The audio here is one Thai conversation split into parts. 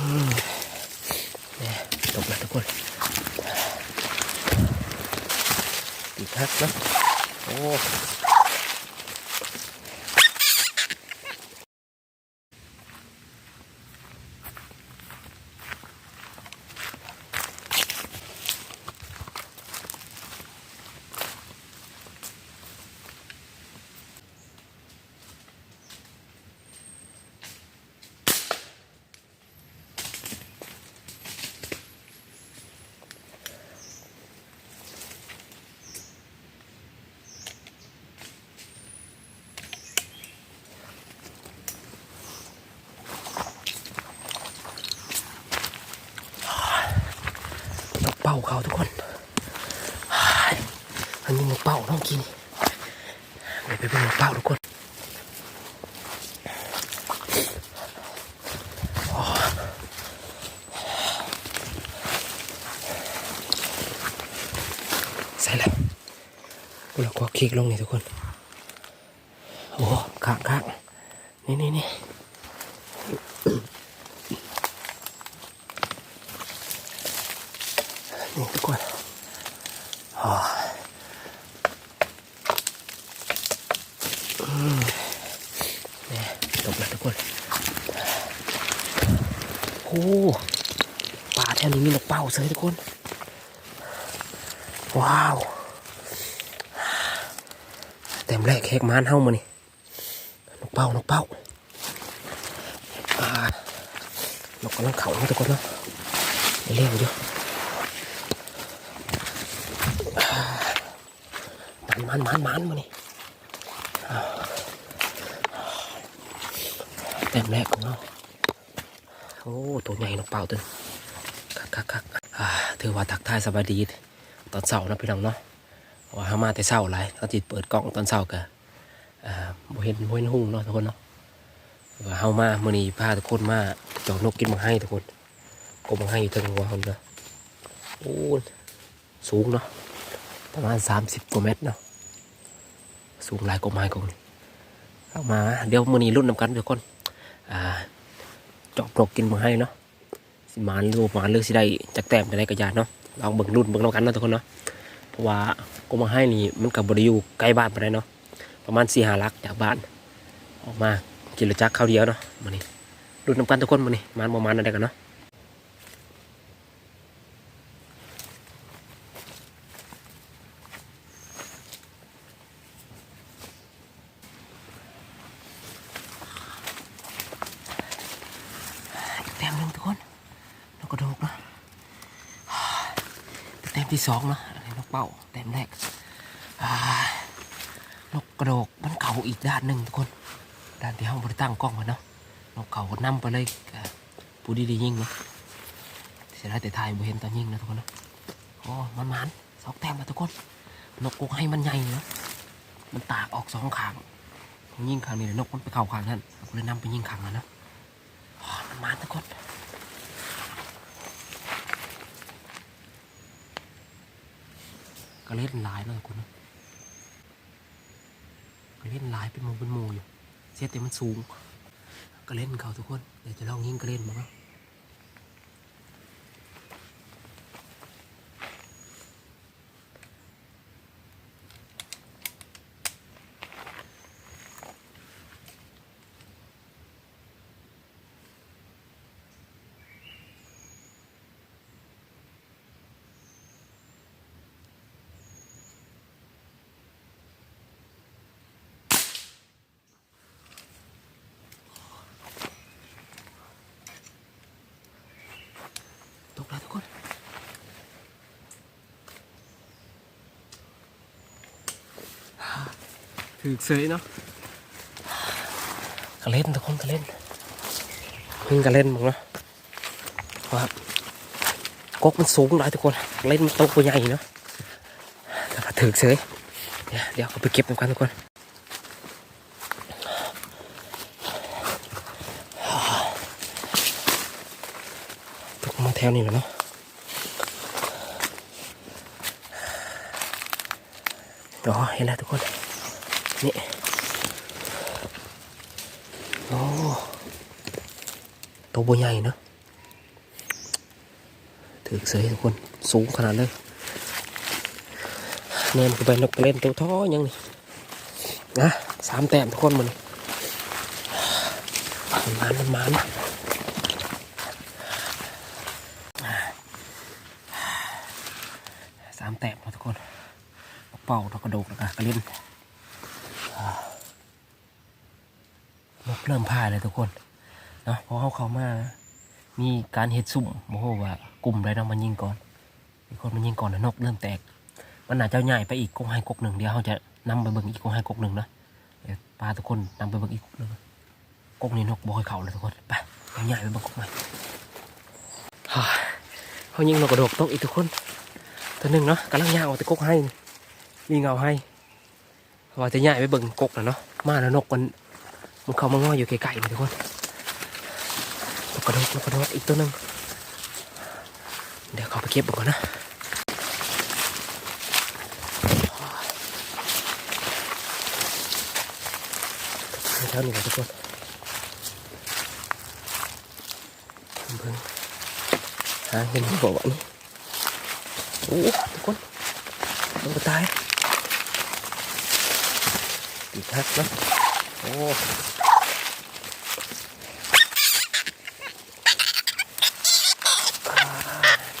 นี่ตกแล้วทุกคนอีกทักนะโอ้นก เป่าเขาทุกคนอันนี้นกเป่าต้องกินเดี๋ยวไปเป็นนกเป่าทุกคนใส่เลยกูเราก็คลิกลงนี่ทุกคน โอ้ข้างข้างนี่นี่นี่ นี่ทุกคนอ๋ออืมนี่จบแล้วทุกคนโอ้ป่าแถวนี้มีนกเป่าเสยทุกคน ว้าว เต็มแรกเค้กมานเฮ้ามานี่นกเป้านกเป้าอ่านกกำลังเข่าทุกคนเนาะเร็วอยู่อ่า มันมันมันมันมานี่เต็มแรกของเราโอ้ตัวใหญ่นกเป้าตัวนี้คักคักคักอ่าถือว่าทักทายสบายดี ตอนเสาร์นะพี่น้องเนาะว่าหามาแต่เสาร์ไรเขาจิตเปิดกล้องตอนเสาร์กันอ่าบ่เห็นบ่เห็นหุ่งเนาะทุกคนเนาะว่าเฮามามื้อนี้พาทุกคนมาจอกนกกินมังให้ทุกคนกบมังให้อยู่เทิงหัวคนเนาะโอ้สูงเนาะประมาณ30กว่าเมตรเนาะ สูงหลายกว่าไม้กว่านี้เอามา เดี๋ยวมือนี้รุ่นนำกันทุกคนอ่าจอกนกกินมังให้เนาะสิมานหรือมานหรือกสิได้จักแต้มไปได้กระยานเนาะลองเบิ่งรุ่นเบิ่งนำกันเนาะทุกคนเนาะเพราะว่ากบมังให้นี่มันก็บ่ได้อยู่ใกล้บ้านปานใดเนาะประมาณสี่หาลักจากบ้าน ออกมากินรถจักรข้าวเดียวเนาะมานี่ดูน้ำกันทุกคนมานี่มันประมาณอะไรกันเนาะอีกแต้มหนึ่งทุกคนนกกระโดกเนาะแต้มที่ สองนะอันนี้นกเป้าแต้มแรกนกกระโดกมันเก่าอีกด้านหนึ่งทุกคน ด้านที่ห้องบริตั้งกล้องไว้เนาะนกเขาก็นำไปเลยผู้ดีๆยิงเนาะเสียดายแต่ถ่ายบ่เห็นตอนยิงนะทุกคนนาะโอ้มันมันสองแต้มนะทุกคน นกกงให้มันใหญ่เนาะมันตากออกสองขางยิงขางนี้เดี๋ยนกมันไปเข่าขางนั้นก็เลยนำไปยิงขางนั้นเนาะมันมันทุกคน ก็เล่นหลายเนาะทุกคนเนาะก็เล่นหลายเป็นโมเป็นโมอยู่เสียแต่มันสูง ก็เล่นเขาทุกคนเดี๋ยวจะลองยิงก็เล่นมั้าง ถือเสยเนาะก็เล่นทุกคนก็เล่นเพิ่งก็เล่นมั้งเนาะว่ากกมันสูงหลายทุกคนเล่นมันโตกว่าใหญ่เนาะแต่ถือเสยเดี๋ยวเดี๋ยวเอาไปเก็บกันทุกคนตกมาแถวนี้แล้วเนาะอ๋อเห็นแล้วทุกคน นี่โอ้ตัวบใหญ่นะถือเสยทุกคนสูงขนาดเลยเนมก็ไปนกกเล่นตัวท้อยังนี่นะสามแต้มทุกคนมันมันมันมันสามแต้มทุกคนเป่าแล้วกระโดดแล้วก็กระเล่นนก เริ่มพายเลยทุกคนเนาะเพราะเขาเขามา มีการเฮ็ดซุ่มโมโหว่ากลุ่มไรเนาะมันยิงก่อนมีคนมันยิงก่อนแล้วนกเริ่มแตก มันอาจจะใหญ่ไปอีกกงให้กกหนึ่งเดี๋ยวเขาจะนำไปเบิ่งอีกกงให้กกหนึ่งนะเดี๋ยวปลาทุกคนนำไปเบิ่งอีกกกหนึ่งกกนี้นกบ่ให้เขาเลยทุกคนไปเอาใหญ่ไปเบิ่งกกใหม่ฮ่าเขายิงนกกระโดดตกอีกทุกคนตัวหนึ่งเนาะกำลังย่างเอาแต่กกให้นี่มีเงาให้ว่าจะใหญ่ไปเบิ่งกกนะเนาะมาแล้วนกมัน มันเข้ามางออยู่ไกลๆนี่ทุกคนนกกระโดดนกกระโดดอีกตัวหนึ่งเดี๋ยวเขาไปเก็บก่อนนะเท่านี้นะทุกคนเบิ่งหาเห็นบอกว่านี่โอ้ทุกคนมันก็ตายอีกทักนะ โอ้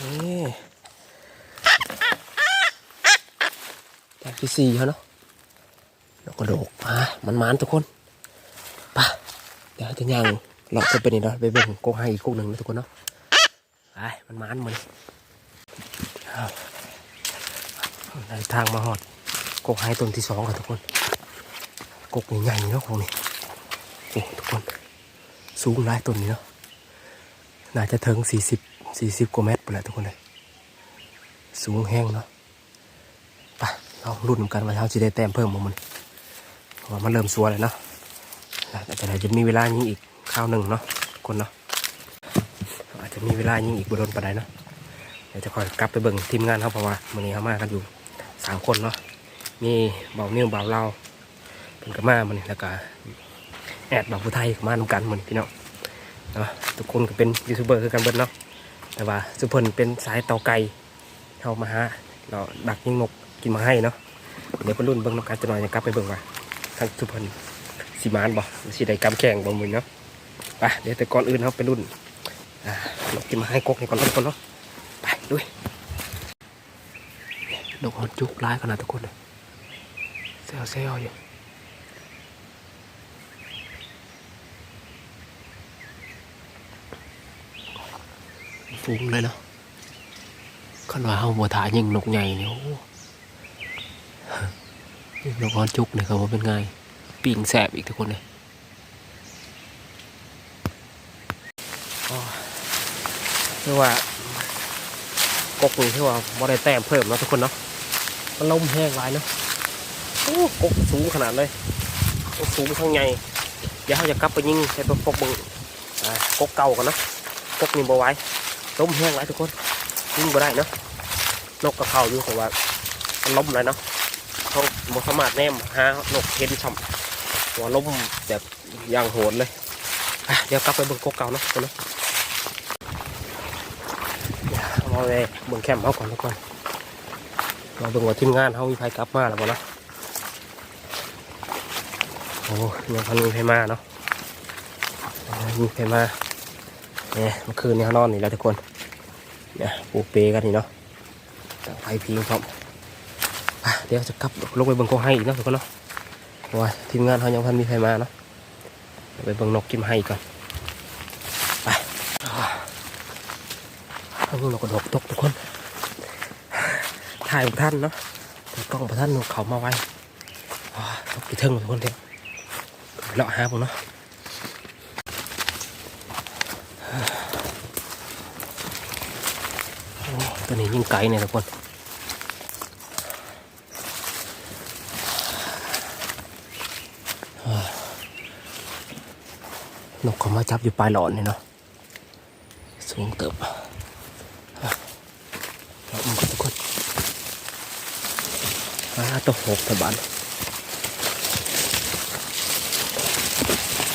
นี่แตกที่สี่เขาเนาะแล้วก็โดกมามันมันทุกคนไปะเดี๋ยวจะย่างเลาะจะไปนี่เนาะไปเบิ่งกงให้อีกกุกหนึ่งนะทุกคนเนาะไปมันมันมันเอาในทางมาหอดกกให้ต้นที่สองค่ะทุกคน กกใหญ่ๆเนาะของนี่โอ้ทุกคนสูงหลายต้นนี่เนาะน่าจะถึงสี่สิบสี่สิบกว่าเมตรไปแล้วทุกคนเลยสูงแห้งเนาะไปเรารุ่นกันว่าเขาจะได้แต้มเพิ่มมั้มันเพราะว่ามันเริ่มสัวเลยเนาะแต่จะจะมีเวลายิงอีกข้าวหนึ่งเนาะคนเนาะอาจจะมีเวลายิงอีกบโดนปานใดเนาะเดี๋ยวจะคอยกลับไปเบิ่งทีมงานเขาเพราะว่ามื่อนี้เขามากันอยู่สามคนเนาะมีเบาเนี่ยเบาเล่า นกระมามันนี่แล้วก็แอดบาผู้ไทยก็มานำกันเหมือนพี่น้องเนาะทุกคนก็เป็นยูทูบเบอร์คือกันเบิดเนาะแต่ว่าสุพลเป็นสายเตาไก่เข้ามาหาเราดักยิงนกกินมาให้เนาะเดี๋ยวไปรุ่นเบิ้งนกการจะหน่อยจะกลับไปเบิ้งว่าทางสุพลสีมานบอสีใดกำแข่งบ่มึงเนาะไปเดี๋ยวแต่ก่อนอื่นเขาไปรุ่นอ่านกกินมาให้กกนี่ก่อนเนาะทุกคนเนาะไปด้วยนกฮอนจุกร้ายขนาดทุกคนเลยเซลเซลอยู่ ฟุ้งเลยเนาะขันว่าเฮาบัวถายิงนกใหญ่เนี่ยโอ้ยิงนกฮอนจุกเนี่ยเขาว่าเป็นไงปิงแสบอีกทุกคนเลยอ๋อเรียกว่ากกนี่ที่ว่าบ่ได้แต้มเพิ่มเนาะทุกคนเนาะมันลมแห้งหลายเนาะโอ้กกสูงขนาดเลยกกสูงทั้งใหญ่เดี๋ยวเขาจะกลับไปยิงใช้ตัวกกบึงกกเก่ากันเนาะกกนี่บ่ไหว ล้มแห้งไรทุกคนยิงบ่ได้เนาะนกกระเพราอยู่แต่ว่ามันล้มเลยเนาะเขาบสามารถแนมหานกเห็นช่ำหัวล้มแบบอย่างโหดเลยเดี๋ยวกลับไปเบิ่งกกเก่าเนาะคนเนาะเดี๋ยวเอาไปเบิ่งแคมป์เขาก่อนทุกคนมาเบิ่งว่าทีมงานเขามีใครกลับมาหรือเปล่านะโอ้ยังพันมีใครมาเนาะมีใครมาเนี่ยเมื่อคืนนี้เขานอนนี่แล้วทุกคน เนี่ยปูเปกันนี่เนาะตั้งไฟพิงพร้อมเดี๋ยวจะกลับลงไปเบิ่งกองให้อีกเนาะทุกคนเนาะว่าทีมงานเขายังพันมีใครมาเนาะไปเบิ่งนกกิมให้ก่อนไปเอาเบิ่งนกกระดกตกทุกคนถ่ายของท่านเนาะกล้องของท่านเขามาไว้ตกกี่เทิงทุกคนเดี๋ยวเลาะหาผมเนาะ ตัวนี้ยิ่งไกลเนี่ยทุกคนนกเขามาจับอยู่ปลายหลอนนี่เนาะสูงเติบอะเรามันทุกคนอ่าตัวหกตะบัน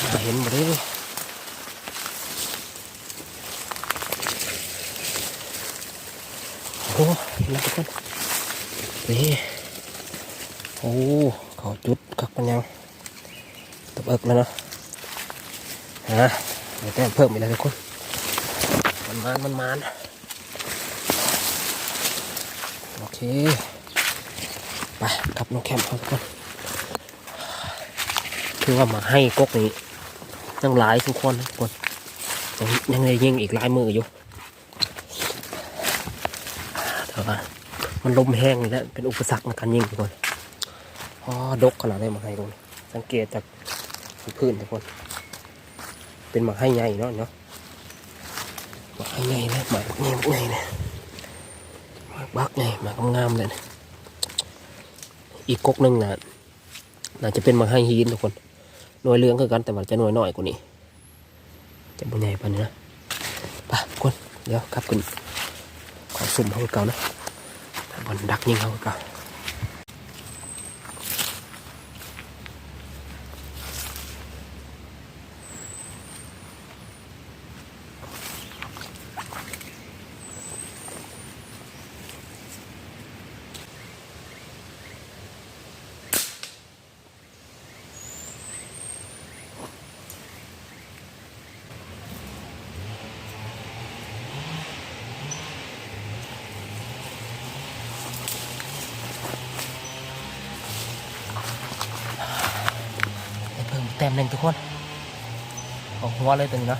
อ่าเห็นหมดเลย คนนี่โอ้เขาจุดคักมันยังตบเอิกแล้วเนาะฮะเดี๋ยวแต้มเพิ่มอีกแล้วทุกคนมันมานมันมานโอเคไปกับน้องแคมป์เขาทุกคนคือว่ามาให้กกนี้ยังหลายทุกคนทุกคนยังยังเลยยิงอีกหลายมืออยู่ แต่ว่ามันลมแห้งนี่แหละเป็นอุปสรรคในการยิงทุกคนอ๋อดกขนาดได้มาให้ตรงนี้สังเกตจากพื้นทุกคน เป็นมาให้ใหญ่เนาะเนาะมาให้ใหญ่เลยหมาบักใหญ่ใหญ่เลยหมาบักใหญ่มากงามเลยนะอีกกกหนึ่งนะน่าจะเป็นมาให้ฮีนทุกคนหน่วยเรืองคือกันแต่ว่าจะหน่วยน้อยกว่านี้จะบุญใหญ่ปานนี้นะไปทุกคนเดี๋ยวกลับขึ้น สุ่มเขาคือเก่านะบอลดักยิงเขาคือเก่าได้เพิ่มแต้มหนึ่งทุกคนออกหัวเลยตัวนี้นะ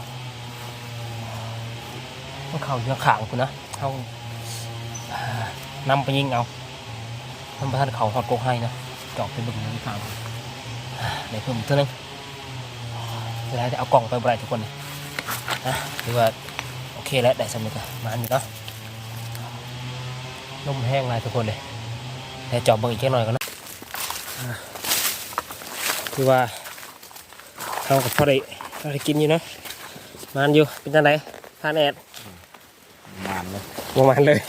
ต้องเข่าเยอะขางคุณนะเขาอ่านำไปยิงเอาทำประทานเขาหอดโกให้นะจอกไปบึงนี้ขางได้เพิ่มตัวหนึงเดี๋ยวจะเอากล่องไปบรายทุกคนเลยนะถือว่าโอเคแล้วได้สำเร็จแล้วมาอันนี้เนาะลมแห้งเลยทุกคนเลยแต่จอบเบิ่งอีกแค่หน่อยก่อนะคือว่า เขากับพ่อได้พ่อได้กินอยู่เนาะมานอยู่เป็นจังไดทานแอดมานเลยประมาณเลย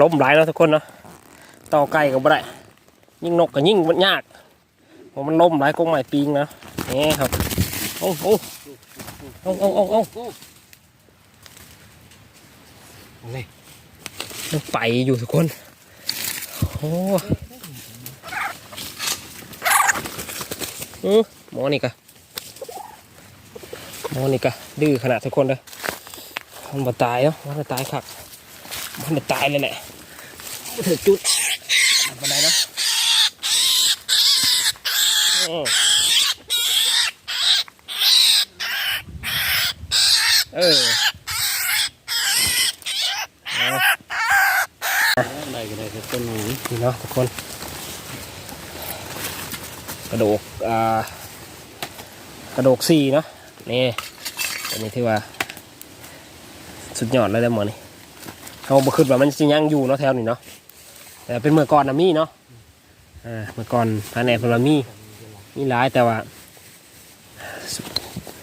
ล้มหลายแล้วทุกคนเนาะต่อไก่ก็บ่ได้ยิ่งนกก็ยิ่งมันยากเพราะมันล้มหลายกงใหม่ปิงนะนี่ครับโอ้โอ้โอ้โอ้โอ้โอ้นี่ยังไปอยู่ทุกคนโอ้ อือหมอนี่กะหมอนี่กะดื้อขนาดทุกคนเลยมันบ่ตายเนาะมันบ่ตายคักมันบ่ตายเลยแหละบ่ถึงจุดมันบ่ได้เนาะเออได้ก็ได้แต่ต้นนี่เนาะทุกคน ระโดกอ่ากระโดกสี่เนาะนี่อันนี้ที่ว่า สุดยอดเลยเด้อหมอนี่เขาบ่คิดว่ามันจะยังอยู่เนาะแถวนี้เนาะแต่เป็นเมื่อก่อนนะมีเนาะอ่าเมื่อก่อนภายในพลมีมีหลายแต่ว่า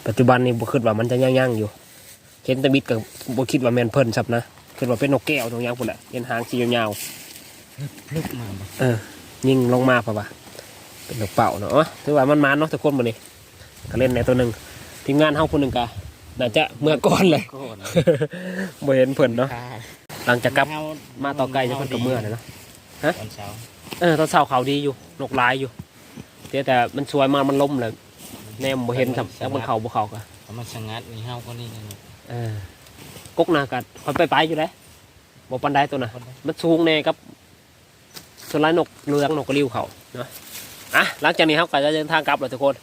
ปัจจุบันนี้บ่คิดว่ามันจะยังยังอยู่เห็นตะบิดกับบ่คิดว่าแมนเพิ่นซับนะคิดว่าเป็นนกแก้วตรงยังพุ่นแหละเห็นหางสียาวๆพลึกมาเออ ยิงลงมาป่ะวะ เป็นดอกเป่าเนาะถือว่ามันมาเนาะทุกคนมานี่ก็เล่นในตัวหนึ่งทีมงานเฮาคนหนึ่งกะน่าจะเมื่อก่อนเลยก็นะบ่เห็นเพิ่นเนาะค่าหลังจากกลับเฮมาต่อไกลจะเพิ่นก็เมื่อเลยเนาะตอนเช้าเออตอนเช้าเขาดีอยู่นกหลายอยู่แต่แต่มันสวยมากมันล้มเลยแนมบ่เห็นครับแล้วมันเขาบ่เขากะถ้ามันชะงัดนี่เฮาก็นี่นะเออกกนากัดคอยไปไปอยู่เลยบ่ปันไดตัวน่ะมันสูงแน่ครับส่วนไรนกเรืองนกกระริ้วเขาเนาะ อะหลังจากนี้เขาก็จะเดินทางกลับแล้วทุกคน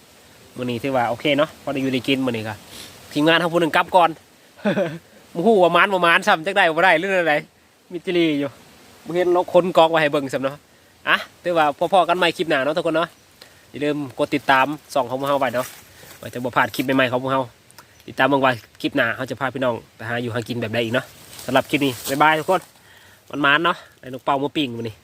มื้อนี้ที่ว่าโอเคเนาะพอได้อยู่ได้กินมื้อนี้ก็ทีมงานเขาพูดหนึ่งกลับก่อนมูฮู้ว่ามานบ่มานซ้ำจักได้บ่ได้เรื่องอะไรมิจิลีอยู่บ่เห็นเราคนกองไว้ให้เบิ่งซ้ำเนาะอะถือว่าพอๆกันใหม่คลิปหน้าเนาะทุกคนเนาะอย่าลืมกดติดตามส่องของพวกเฮาไว้เนาะไว้จะบ่พลาดคลิปใหม่ๆของพวกเฮาติดตามเบิ่งไว้คลิปหน้าเขาจะพาพี่น้องไปหาอยู่หากินแบบใดอีกเนาะสำหรับคลิปนี้บ๊ายบายทุกคนมันมานเนาะไอ้นกเป่ามาปิ้งมันนี่